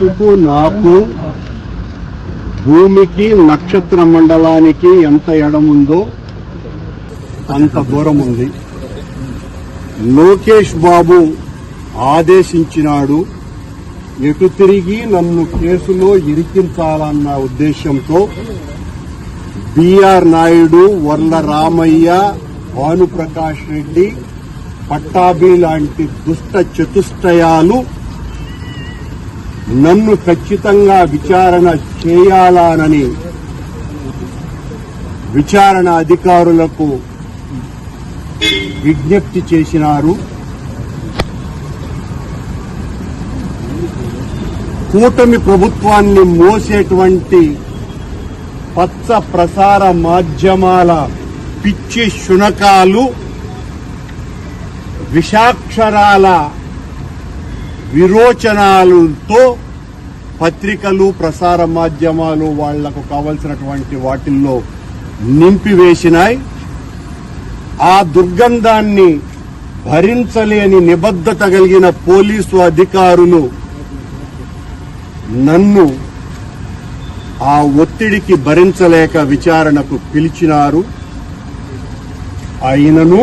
మీకు నాకు భూమికి నక్షత్ర మండలానికి ఎంత ఎడముందో అంత దూరం ఉంది లోకేష్ బాబు ఆదేశించినాడు ఎటు తిరిగి నన్ను కేసులో ఇరికించాలన్న ఉద్దేశంతో బిఆర్ నాయుడు వర్ల రామయ్య భానుప్రకాష్ రెడ్డి పట్టాభి లాంటి దుష్ట చతుష్టయాలు నన్ను ఖచ్చితంగా విచారణ చేయాలానని విచారణ అధికారులకు విజ్ఞప్తి చేసినారు. కూటమి ప్రభుత్వాన్ని మోసేటువంటి పచ్చ ప్రసార మాధ్యమాల పిచ్చి శునకాలు విషాక్షరాల విరోచనాలతో పత్రికలు ప్రసార మాధ్యమాలు వాళ్ళకు కావలసినటువంటి వాటిల్లో నింపివేసినాయి. ఆ దుర్గంధాన్ని భరించలేని నిబద్ధత కలిగిన పోలీసు అధికారులు నన్ను ఆ ఒత్తిడికి భరించలేక విచారణకు పిలిచినారు. అయినను